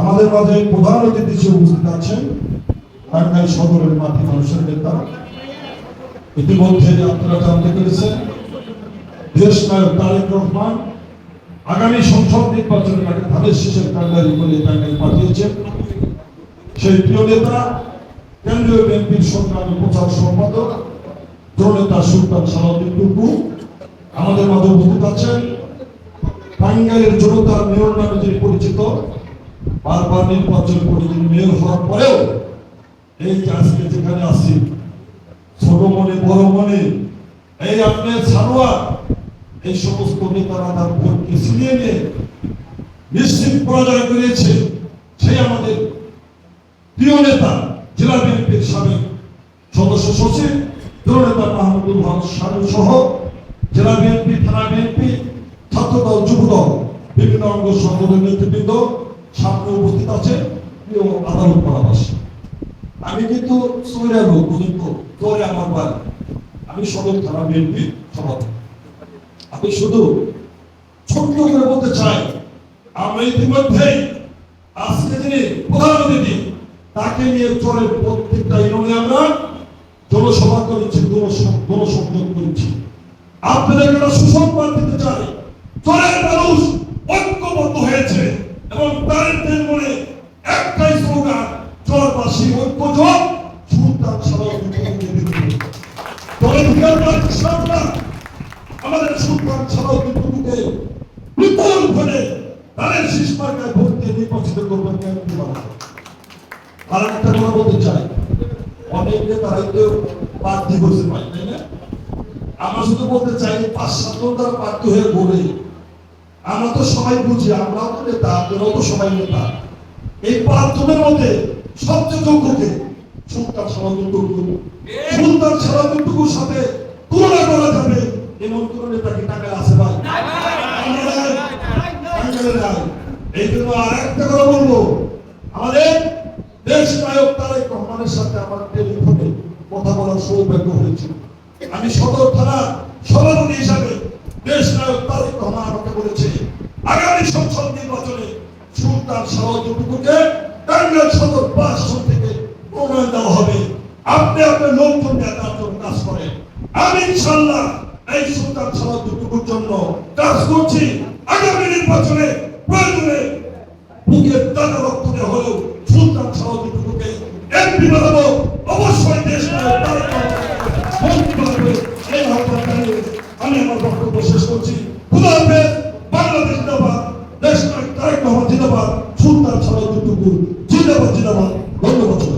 আমাদের মাঝে প্রধান অতিথি হিসেবে উপস্থিত আছেন টাঙ্গাইল সদরের মাটি মানুষের নেতা। ইতিমধ্যে আপনারা জানতে পেরেছেন দেশ নায়ক তারেক রহমান আগামী সংসদ নির্বাচনে তাকে ধানের শীষের কান্ডারি বলে টাঙ্গাইল পাঠিয়েছেন। সেই প্রিয় নেতা, কেন্দ্রীয় বিএনপির সংগ্রামী প্রচার সম্পাদক জননেতা সুলতান সালাউদ্দিন টুকু, আমাদের মাঝে উপস্থিত আছেন। টাঙ্গাইলের জনতার পরিচিত বারবার নির্বাচন করে তিনি মেয়র হওয়ার পরেও এই আজকে যেখানে আসি ছোট মনে, বড় মনে, এই আপনি ছাড়োয়া এই সমস্ত নেতারা তার ভোটকে ছিনিয়ে নিয়ে নিশ্চিত পরাজয় করেছে। সেই আমাদের প্রিয় নেতা, জেলা বিএনপির সাবেক সদস্য সচিব নেতা মাহমুদুল হক সারু সহ জেলা বিএনপি, থানা বিএনপি, ছাত্রদল, যুবদল, বিভিন্ন অঙ্গ সংগঠনের নেতৃবৃন্দ সামনে উপস্থিত আছে আদালত পরামর্শ আমি কিন্তু আমার বাড়ি। আমি সদর থানা বিএনপি সভাপতি। আমি শুধু ছোট্ট করে বলতে চাই, আমরা ইতিমধ্যেই আজকে যিনি প্রধান অতিথি, তাকে নিয়ে চরের প্রত্যেকটা ইউনিয়নে আমরা জনসভা করেছি জনস- জনসংযোগ করেছি। আপনাদের সুসংবাদ দিতে চাই। চরবাসী ঐক্য সুলতান সালাউদ্দিন দলের ভিতর সরকার আমাদের সুলতান সালাউদ্দিনকে বিপুল ভোটে তাদের আমরা শুধু বলতে চাই, পাঁচ সাত জন তারা হয়ে ঘুরে আমরা তো সবাই বুঝি, আমরাও তো নেতা, আপনারাও তো সবাই নেতা। এই পাঁচজনের মধ্যে সবচেয়ে যোগ্যকে সুলতান সালাউদ্দিন টুকু সুলতান সালাউদ্দিন টুকুর সাথে তুলনা করা যাবে এমন কোন নেতা কি টাকা আছে এই জন্য আর একটা কথা বলব। আমাদের দেশ নায়ক তারেক রহমানের সাথে আমার টেলিফোনে কথা বলার সৌভাগ্য হয়েছিল। আমি সদর থানা সভাপতি হিসাবে দেশ নায়ক তারেক রহমান আমাকে বলেছে, আগামী সংসদ নির্বাচনে সুলতান সালাউদ্দিনকে টাঙ্গাইল সদর পাঁচ থেকে প্রণয়ন দেওয়া হবে। আপনি আপনার লোকজন জন্য কাজ করেন। আমি ইনশাল্লাহ এই সুলতান সালাউদ্দিনটুকুর জন্য কাজ করছি। আগামী নির্বাচনে প্রয়োজনে বুকের টাকা রক্ত হলেও সুলতান সালাউদ্দিনটুকুকে এমপি বানাবো। অবশ্যই দেশ আমি আমার বক্তব্য শেষ করছি। বাংলাদেশ জিন্দাবাদ, দেশ জিন্দাবাদ, সুলতান সালাউদ্দিন টুকু জিন্দাবাদ জিন্দাবাদ। ধন্যবাদ